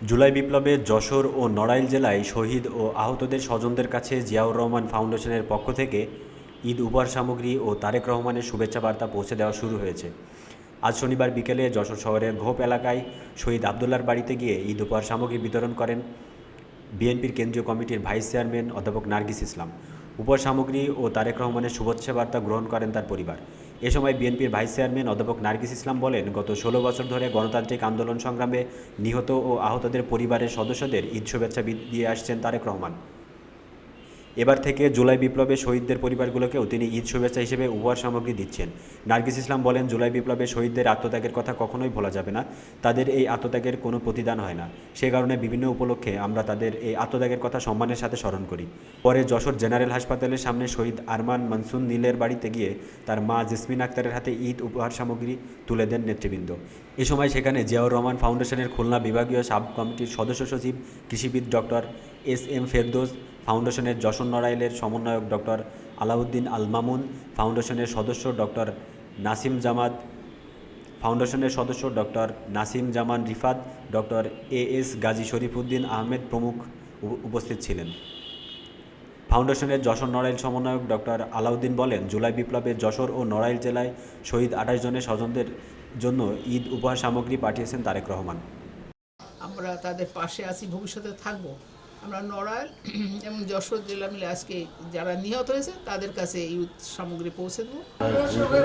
জুলাই বিপ্লবে যশোর ও নড়াইল জেলায় শহীদ ও আহতদের স্বজনদের কাছে জিয়াউর রহমান ফাউন্ডেশনের পক্ষ থেকে ঈদ উপহার সামগ্রী ও তারেক রহমানের শুভেচ্ছা বার্তা পৌঁছে দেওয়া শুরু হয়েছে। আজ শনিবার বিকেলে যশোর শহরের ঘোপ এলাকায় শহীদ আবদুল্লার বাড়িতে গিয়ে ঈদ উপহার সামগ্রী বিতরণ করেন বিএনপির কেন্দ্রীয় কমিটির ভাইস চেয়ারম্যান অধ্যাপক নার্গিস ইসলাম। উপহার সামগ্রী ও তারেক রহমানের শুভেচ্ছা বার্তা গ্রহণ করেন তার পরিবার। এ সময় বিএনপির ভাইস চেয়ারম্যান অধ্যাপক নার্গিস ইসলাম বলেন, গত ষোলো বছর ধরে গণতান্ত্রিক আন্দোলন সংগ্রামে নিহত ও আহতদের পরিবারের সদস্যদের ঈদ শুভেচ্ছা দিয়ে আসছেন তারেক রহমান। এবার থেকে জুলাই বিপ্লবে শহীদদের পরিবারগুলোকেও তিনি ঈদ শুভেচ্ছা হিসেবে উপহার সামগ্রী দিচ্ছেন। নার্গিস ইসলাম বলেন, জুলাই বিপ্লবে শহীদদের আত্মত্যাগের কথা কখনোই ভোলা যাবে না। তাদের এই আত্মত্যাগের কোনো প্রতিদান হয় না। সে কারণে বিভিন্ন উপলক্ষে আমরা তাদের এই আত্মত্যাগের কথা সম্মানের সাথে স্মরণ করি। পরে যশোর জেনারেল হাসপাতালের সামনে শহীদ আরমান মনসুন নীলের বাড়িতে গিয়ে তার মা জেসমিন আক্তারের হাতে ঈদ উপহার সামগ্রী তুলে দেন নেতৃবৃন্দ। এ সময় সেখানে জিয়াউর রহমান ফাউন্ডেশনের খুলনা বিভাগীয় সাব কমিটির সদস্য সচিব, কৃষিবিদ ডক্টর এস এম ফেরদোস ফাউন্ডেশনের যশোর নড়াইলের সমন্বয়ক ডক্টর আলাউদ্দিন আল মামুন ফাউন্ডেশনের সদস্য ডক্টর নাসিম জামাত, ফাউন্ডেশনের সদস্য doctor Nasim Zaman Rifat, doctor A S Gazi Sharifuddin Ahmed প্রমুখ উপ- উপস্থিত ছিলেন। ফাউন্ডেশনের যশোর নড়াইল সমন্বয়ক ডক্টর আলাউদ্দিন বলেন, জুলাই বিপ্লবে যশোর ও নড়াইল জেলায় শহীদ আঠাশ জনের স্বজনদের জন্য ঈদ উপহার সামগ্রী পাঠিয়েছেন তারেক রহমান। আমরা তাদের পাশে আছি, ভবিষ্যতে থাকব। আমরা নড়াইল এবং যশোর জেলা মিলে আজকে যারা নিহত হয়েছে তাদের কাছে এই সামগ্রী পৌঁছে দেবো। আমরা সবাই